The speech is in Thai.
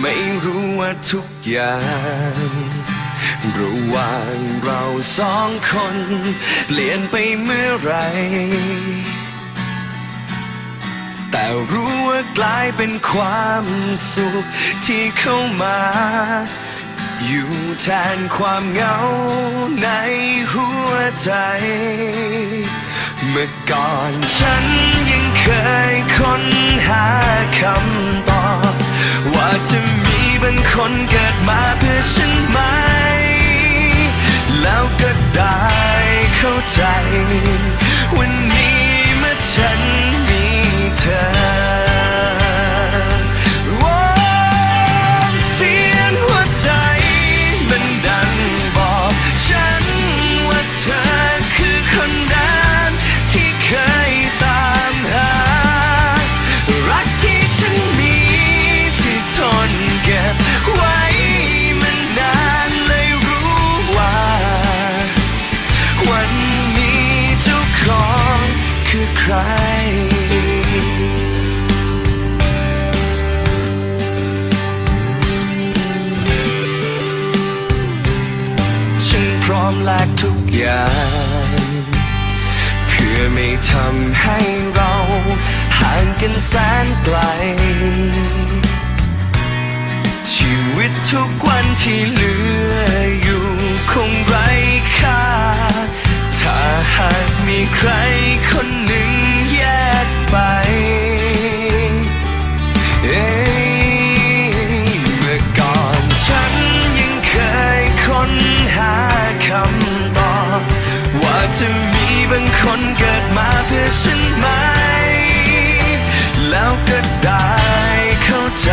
ไม่รู้ว่าทุกอย่างระหว่างเราสองคนเปลี่ยนไปเมื่อไร แต่รู้ว่ากลายเป็นความสุขที่เข้ามา อยู่แทนความเหงาในหัวใจ เมื่อก่อนฉันยังเคยค้นหาคำ คนเกิดมาเพื่อฉันไหม แล้วก็ได้ คือใคร ฉันพร้อมแลกทุกอย่าง เพื่อไม่ทำให้เราห่างกันแสนไกล ชีวิตทุกวันที่เหลืออยู่คงไร้ค่า ถ้าหากมีใคร จะมีบางคนเกิดมาเพื่อฉันไหม แล้วก็ได้เข้าใจ